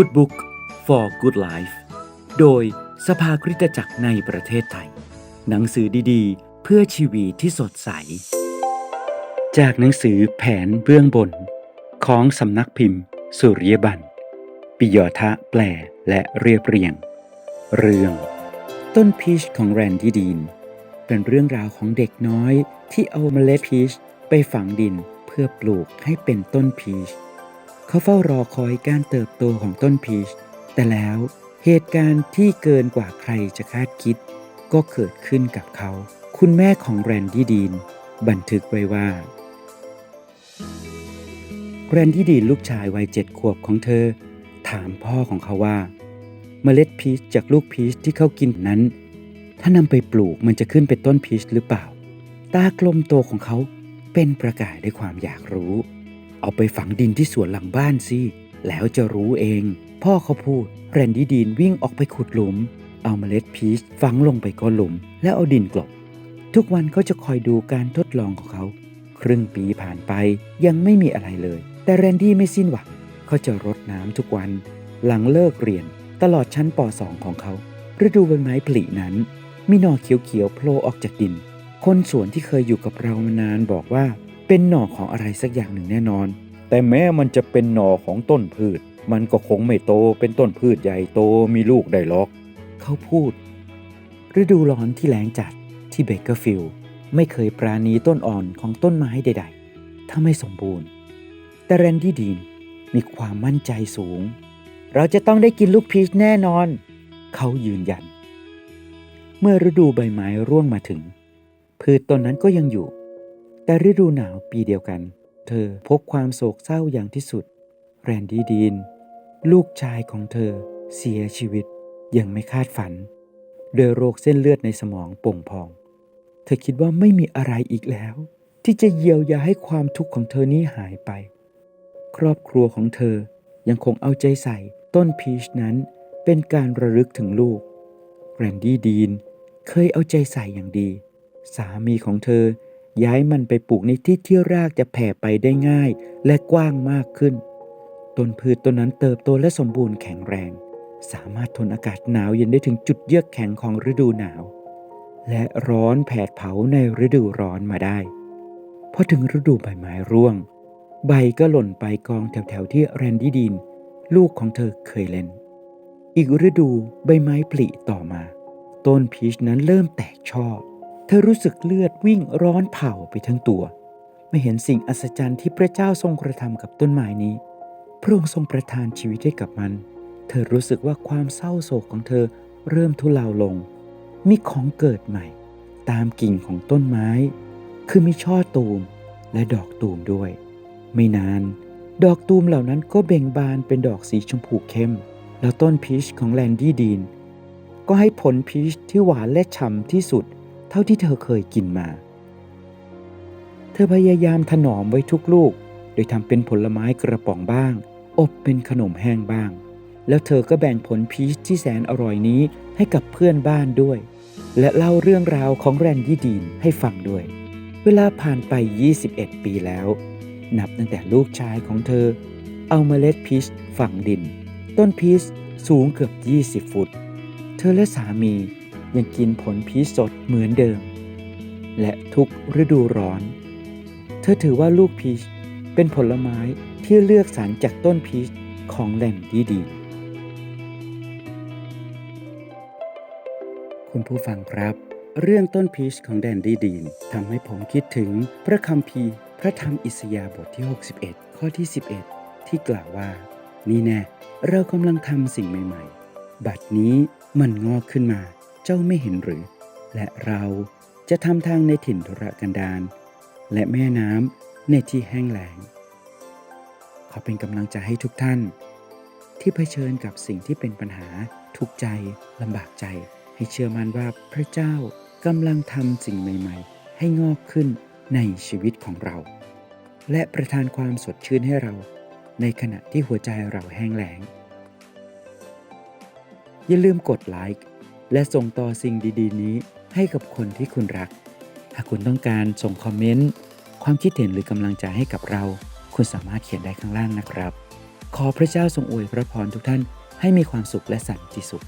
Good Book for Good Life โดยสภาคริสตจักรในประเทศไทย หนังสือดีๆ เพื่อชีวิตที่สดใส จากหนังสือแผนเบื้องบน ของสำนักพิมพ์ สุริยบันปิยอทะแปลและเรียบเรียง เรื่อง ต้นพีชของแรนดี้ดีน เป็นเรื่องราวของเด็กน้อยที่เอาเมล็ดพีชไปฝังดินเพื่อปลูกให้เป็นต้นพีช เขาเฝ้ารอคอยการเติบโตของต้นพีช แต่แล้วเหตุการณ์ที่เกินกว่าใครจะคาดคิด ก็เกิดขึ้นกับเขา คุณแม่ของแรนดี้ดีน บันทึกไว้ว่า แรนดี้ดีนลูกชายวัยเจ็ดขวบของเธอ ถามพ่อของเขาว่า เมล็ดพีชจากลูกพีชที่เขากินนั้น ถ้านำไปปลูกมันจะขึ้นเป็นต้นพีชหรือเปล่า ตากลมโตของเขาเป็นประกายด้วยความอยากรู้ เอาไปฝังดินที่สวนหลังบ้านสิ แล้วจะรู้เอง พ่อเขาพูดแรนดี้ดีนวิ่งออกไปขุดหลุม เอาเมล็ดพีชฝังลงไปก้นหลุม แล้วเอาดินกลบ ทุกวันเขาจะคอยดูการทดลองของเขา ครึ่งปีผ่านไปยังไม่มีอะไรเลย แต่แรนดี้ไม่สิ้นหวัง เขาจะรดน้ำทุกวัน หลังเลิกเรียน ตลอดชั้นป .2 ของเขา ฤดูใบไม้ผลินั้น มีหน่อเขียวๆโผล่ออกจากดิน คนสวนที่เคยอยู่กับเรามานานบอกว่า เป็นหน่อของอะไรสักอย่างหนึ่งแน่นอน แต่แม้มันจะเป็นหน่อของต้นพืช มันก็คงไม่โตเป็นต้นพืชใหญ่โตมีลูกได้หรอก เขาพูด ฤดูร้อนที่แล้งจัดที่เบเกอร์ฟิลด์ไม่เคยปราณีต้นอ่อนของต้นไม้ใด ๆ ถ้าไม่สมบูรณ์ แต่แรนดี้ดีนมีความมั่นใจสูง เราจะต้องได้กินลูกพีชแน่นอน เขายืนยัน เมื่อฤดูใบไม้ร่วงมาถึง พืชต้นนั้นก็ยังอยู่ แต่ฤดูหนาวปีเดียวกัน เธอพบความโศกเศร้าอย่างที่สุด แรนดี้ดีน ลูกชายของเธอเสียชีวิตยังไม่คาดฝันด้วยโรคเส้นเลือดในสมองโป่งพอง เธอคิดว่าไม่มีอะไรอีกแล้ว ที่จะเยียวยาให้ความทุกข์ของเธอนี้หายไป ครอบครัวของเธอยังคงเอาใจใส่ต้นพีชนั้นเป็นการระลึกถึงลูกแรนดี้ดีนเคยเอาใจใส่อย่างดี สามีของเธอ ย้ายมันไปปลูกในที่ที่รากจะแผ่ไปได้ง่าย และกว้างมากขึ้น ต้นพืชต้นนั้นเติบโตและสมบูรณ์แข็งแรง สามารถทนอากาศหนาวเย็นได้ถึงจุดเยือกแข็งของฤดูหนาว และร้อนแผดเผาในฤดูร้อนมาได้พอถึงฤดูใบไม้ร่วง ใบก็หล่นไปกองแถวๆที่แรนดี้ดีนลูกของเธอเคยเล่น อีกฤดูใบไม้ผลิต่อมา ต้นพีชนั้นเริ่มแตกช่อ เธอรู้สึกเลือดวิ่งร้อนเผาไปทั้งตัวไม่เห็นสิ่งอัศจรรย์ที่พระเจ้าทรงกระทำกับต้นไม้นี้ พระองค์ทรงประทานชีวิตให้กับมัน เธอรู้สึกว่าความเศร้าโศกของเธอเริ่มทุเลาลง มีของเกิดใหม่ ตามกิ่งของต้นไม้ คือมีช่อตูมและดอกตูมด้วย ไม่นาน ดอกตูมเหล่านั้นก็เบ่งบานเป็นดอกสีชมพูเข้ม แล้วต้นพีชของแลนดี้ดีน ก็ให้ผลพีชที่หวานและฉ่ำที่สุด เท่าที่เธอเคยกินมา เธอพยายามถนอมไว้ทุกลูก โดยทำเป็นผลไม้กระป๋องบ้าง อบเป็นขนมแห้งบ้าง แล้วเธอก็แบ่งผลพีชที่แสนอร่อยนี้ให้กับเพื่อนบ้านด้วย และเล่าเรื่องราวของแรนดี้ดีนให้ฟังด้วย เวลาผ่านไป 21 ปีแล้ว นับตั้งแต่ลูกชายของเธอ เอาเมล็ดพีชฝังดิน ต้นพีชสูงเกือบ 20 ฟุต เธอและสามี ยังกินผลพีชสดเหมือนเดิม และทุกฤดูร้อน เธอถือว่าลูกพีชเป็นผลไม้ที่เลือกสรรจากต้นพีชของแหล่งดีดีคุณผู้ฟังครับ เรื่องต้นพีชของแดนดีดีนทำให้ผมคิดถึงพระคัมภีพระธรรมอิสยาบทที่ 61 ข้อที่ 11 ที่กล่าวว่า นี่แน่เรากำลังทำสิ่งใหม่ ๆ บัดนี้มันงอกขึ้นมา เจ้าไม่เห็นหรือ และเราจะทำทางในถิ่นทุรกันดารและแม่น้ำในที่แห้งแล้งขอเป็นกำลังใจให้ทุกท่าน ที่เผชิญกับสิ่งที่เป็นปัญหาทุกใจลำบากใจ ให้เชื่อมั่นว่าพระเจ้ากำลังทำสิ่งใหม่ ๆ ให้งอกขึ้นในชีวิตของเรา และประทานความสดชื่นให้เรา ในขณะที่หัวใจเราแห้งแล้งอย่าลืมกดไลค์ และส่งต่อสิ่งดีๆ นี้ให้กับคนที่คุณรัก หากคุณต้องการส่งคอมเมนต์ ความคิดเห็นหรือกำลังใจให้กับเรา คุณสามารถเขียนได้ข้างล่างนะครับ ขอพระเจ้าทรงอวยพระพรทุกท่านให้มีความสุขและสันติสุข